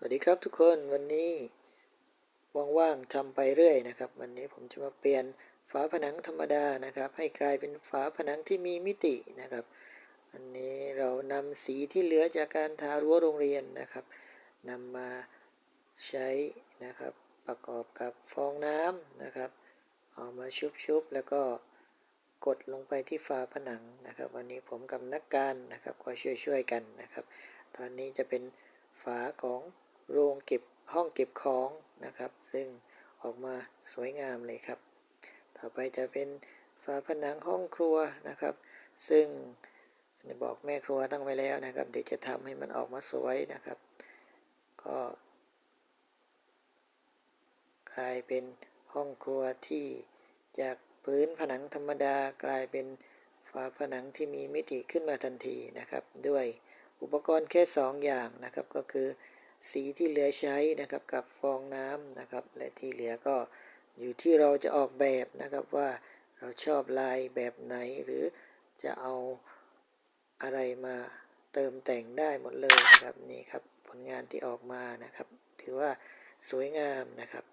สวัสดีครับทุกคนวันนี้ว่างๆทำไปเรื่อยนะครับ วันนี้ผมจะมาเปลี่ยนฝาผนังธรรมดานะครับ ให้กลายเป็นฝาผนังที่มีมิตินะครับ อันนี้เรานำสีที่เหลือจากการทารั้วโรงเรียนนะครับนำมาใช้นะครับประกอบกับฟองน้ำนะครับเอามาชุบๆแล้วก็กดลงไปที่ฝาผนังนะครับ วันนี้ผมกับนักการนะครับก็ช่วยๆกันนะครับ ตอนนี้จะเป็นฝาของ โรงเก็บห้องเก็บของนะครับ ซึ่งออกมาสวยงามเลยครับ ต่อไปจะเป็นฝาผนังห้องครัวนะครับ ซึ่งบอกแม่ครัวตั้งไว้แล้วนะครับ เดี๋ยวจะทำให้มันออกมาสวยนะครับ ก็กลายเป็นห้องครัวที่จากพื้นผนังธรรมดากลายเป็นฝาผนังที่มีมิติขึ้นมาทันทีนะครับ ด้วยอุปกรณ์แค่ 2 อย่างนะครับก็คือ สีที่เหลือใช้นะครับกับฟองน้ำนะครับ และที่เหลือก็อยู่ที่เราจะออกแบบนะครับว่าเราชอบลายแบบไหนหรือจะเอาอะไรมาเติมแต่งได้หมดเลยนะครับนี่ครับผลงานที่ออกมานะครับ ถือว่าสวยงามนะครับ